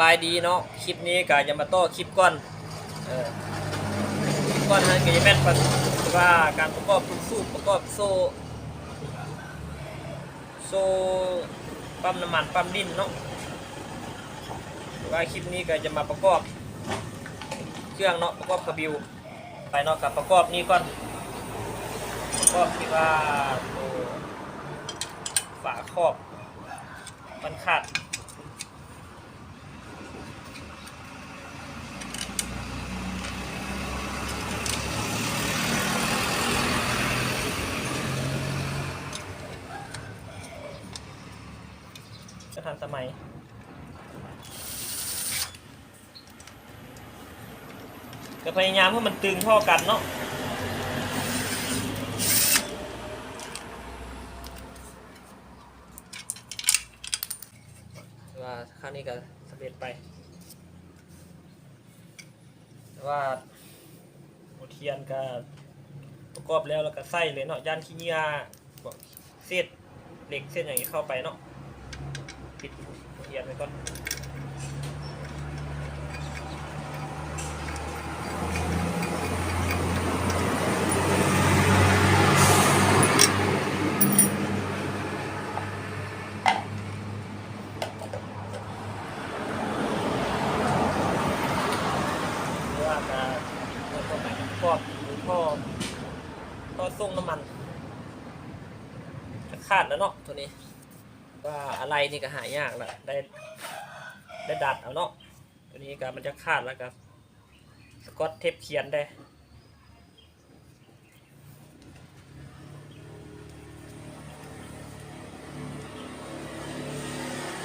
บายดีเนาะคลิปนี้ก็จะมาต่อคลิปก่อนเออคลิปก่อนนะก็จะแม่นประว่าการประกอบสูบประกอบโซ่โซ่ปั๊มน้ำมันปั๊มดินเนาะว่าคลิปนี้ก็จะมาประกอบเครื่องเนาะประกอบกระบิวไปเนาะกับประกอบนี้ก่อนประกอบที่ว่าตัวฝาครอบมันขาด สมัยก็พยายามให้มันตึงเท่ากันเนาะว่าครั้งนี้ก็สำเร็จไปว่าโมเทียนก็ประกอบแล้วแล้วก็ใส่เลยเนาะย่านขี้เงียเศษเหล็กเส้นอย่างนี้เข้าไปเนาะ เทียนไว้ก่อนว่าการเปิดตัวใหม่ครอหรือท่อท่อส่งน้ำมันจะขาดแล้วเนาะตัวนี้ ว่าอะไรนี่ก็หายากแหละได้ได้ดัดเอาเนาะตัวนี้ก็มันจะขาดแล้วก็สกอตเทปเขียนได้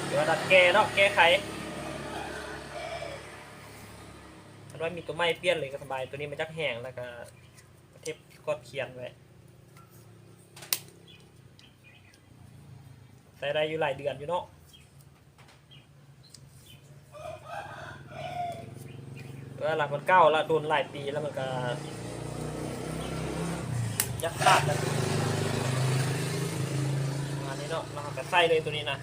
เดี๋ยวดัดแก้เนาะแก้ไขอันว่ามีตัวไม้เปลี่ยนเลยก็สบายตัวนี้มันจักแห้งแล้วก็เทปสกอตเขียนไว้ ใส่ได้อยู่หลายเดือนอยู่เนาะแล้วหลังมันเก้าแล้วโดนหลายปีแล้วมันก็ยักขาดแล้วประมาณนี้เนาะเราก็ใส่เลยตัวนี้นะ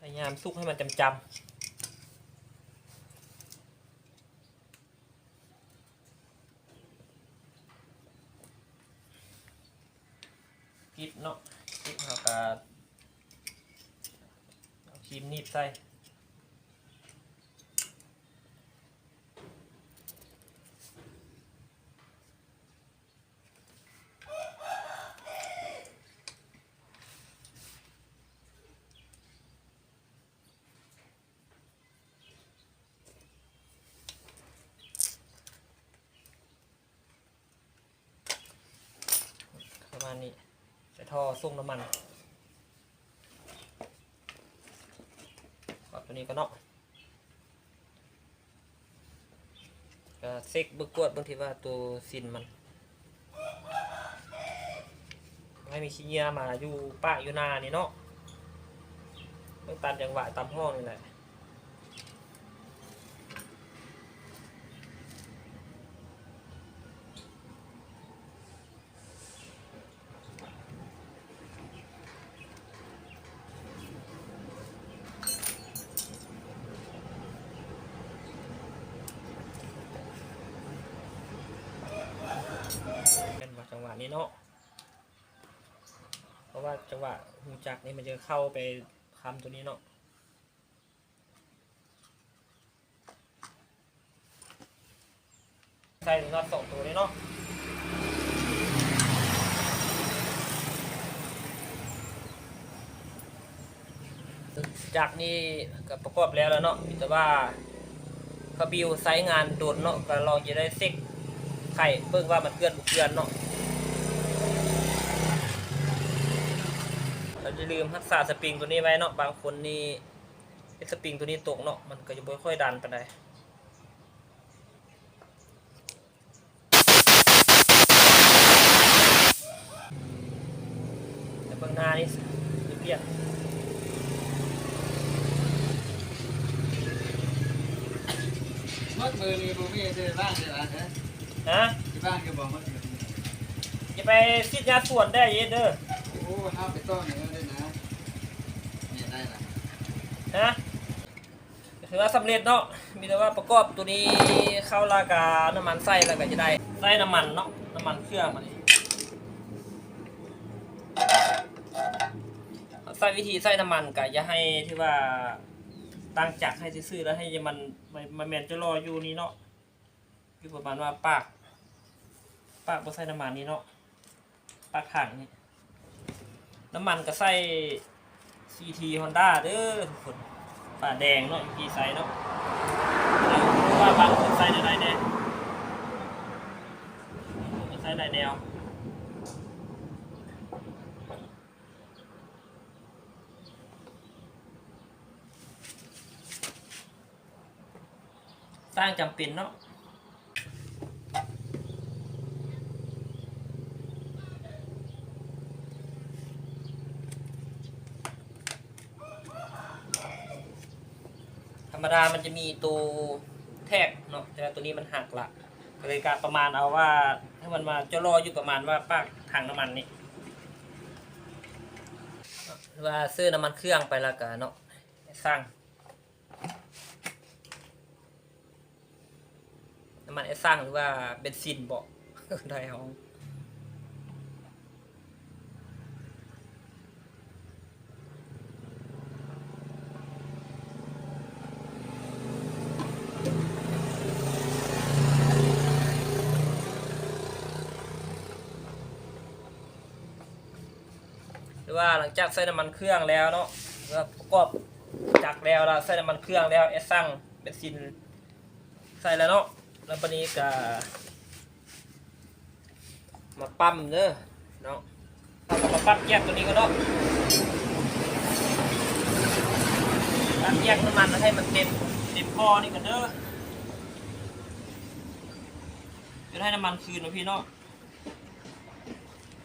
พยายามซุกให้มันจำจำ กิบเนาะกิบเราก็เอาครีมหนีบใส่ประมาณนี้ ใส่ท่อส่งน้ำมันตัวนี้ก็เนาะก็เซ็กเบึกกวดบางทีว่าตัวซินมันให้มีชิ้นเยียมาอยู่ป้าอยู่นานี่เนาะต้องตามจังหวะตามห้องนี่แหละ เป็นว่าจังหวะนี้เนาะ เพราะ ว่าจังหวะหูจักนี่มันจะเข้าไปคำตัวนี้เนาะใส่น็อตสองตัวนี้เนาะจากนี้ก็ประกอบแล้วแล้วเนาะแต่ว่าพบิวไซส์งานโดดเนาะก็ลองจะได้เซ็กไข่เบิ่งว่ามันเกลือนบุเกลือนเนาะ เราจะลืมรักษาสปริงตัวนี้ไว้เนาะบางคนนี่ไอ้สปริงตัวนี้ตกเนาะมันก็จะไม่ค่อยดันไปไหนแต่เบื้องหน้านี่เรียบมัดมือนี่บ่มีได้บ้างได้ล่ะฮะฮะที่บ้านก็บอกมัดมืออย่าไปซิดยาส่วนได้เยเด้อ โอ้ห้ามไปต้อนเนื้อด้นะเนี่ยได้ละนะถือว่าสำเร็จเนาะ มีแต่ว่าประกอบตัวนี้เข้าราคาน้ำมันใส่แล้วก็จะได้ใส่น้ำมันเนาะ น้ำมันเครื่องมานี่ใส่วิธีใส่น้ำมันก็อย่าให้ที่ว่าตั้งจักให้ซื่อแล้วให้มันมันมันแมนจะรออยู่นี่เนาะคือประมาณว่าปาก ปากบ่ใส่น้ำมันนี่เนาะปากถังนี่ น้ำมันก็ใส่ CT Honda เด้อทุกคนฝาแดงเนาะพีไซเนาะว่าบางคนใส่ได้แน่ใส่ได้แนวสร้างจำเป็นเนาะ รรมดามันจะมีตัวแทกเนาะแต่ตัวนี้มันหักละก็เลยการประมาณเอาว่าถ้ามันมาจะรออยู่ประมาณว่าปากถังน้ำมันนี่หรือว่าซื้อน้ำมันเครื่องไปล้วกันเนาะสร้างน้ำมันไอ้สร้างหรือว่าเบนซินบอกได้เอา ว่าหลังจากใส่น้ำมันเครื่องแล้วเนาะหรือว่าประกอบจักแล้วแล้วใส่น้ำมันเครื่องแล้วไอ้สร้างเบนซินใส่แล้วเนาะแล้วปนี้ก็มาปั๊มเด้อเนาะเรามาปั๊มแยกตัวนี้ก็เนาะปั๊มแยกน้ำมันให้มันเต็มเต็มพอนี่กันเด้อจะให้น้ำมันคืนนะพี่เนาะ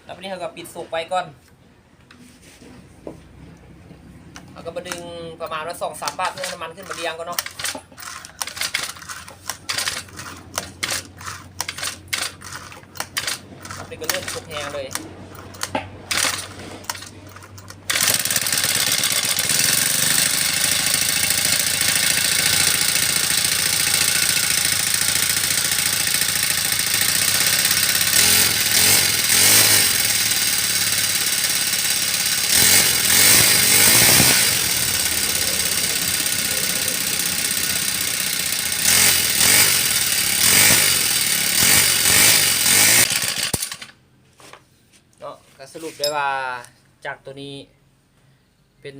แล้วปนี้เราก็ปิดสุกไว้ก่อน เราก็มาดึงประมาณว่าสองสามบาทเพื่อน้ำมันขึ้นมาเรียงก็เนาะนี่ก็เริ่มสุกแหงเลย ก็สรุปได้ว่าจากตัวนี้ เป็น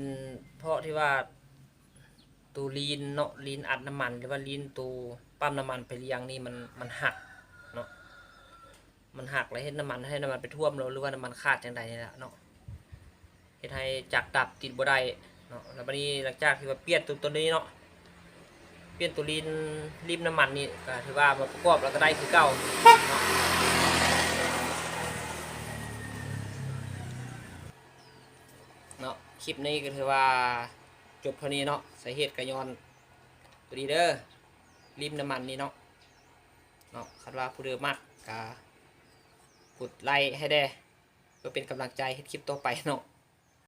เพราะที่ว่าตัวลีนเนาะลีนอัดน้ำมันหรือว่าลีนตัวปั๊มน้ำมันไปเลี้ยงนี่มันมันหักเนาะมันหักแล้วเห็นน้ำมันให้น้ำมันไปท่วมเราหรือว่าน้ำมันขาดอย่างใดนี่แหละเนาะเฮ็ดให้จักรดับติดบ่ได้เนาะแล้วบัดนี้หลังจากที่ว่าเปลี่ยนตัวตัวนี้เนาะเปลี่ยนตัวลีนริมน้ำมันนี่ก็ถือว่ามาประกอบแล้วก็ได้คือเก่า เนาะคลิปนี้ก็ถือว่าจบเท่านี้เนาะสาเหตุกระยอนตัวดีเดอร์ริมน้ำมันนี่เนาะเนาะคาดว่าผู้เดิมมากกากดไลค์ให้ได้เพื่อเป็นกำลังใจให้คลิปต่อไปเนาะ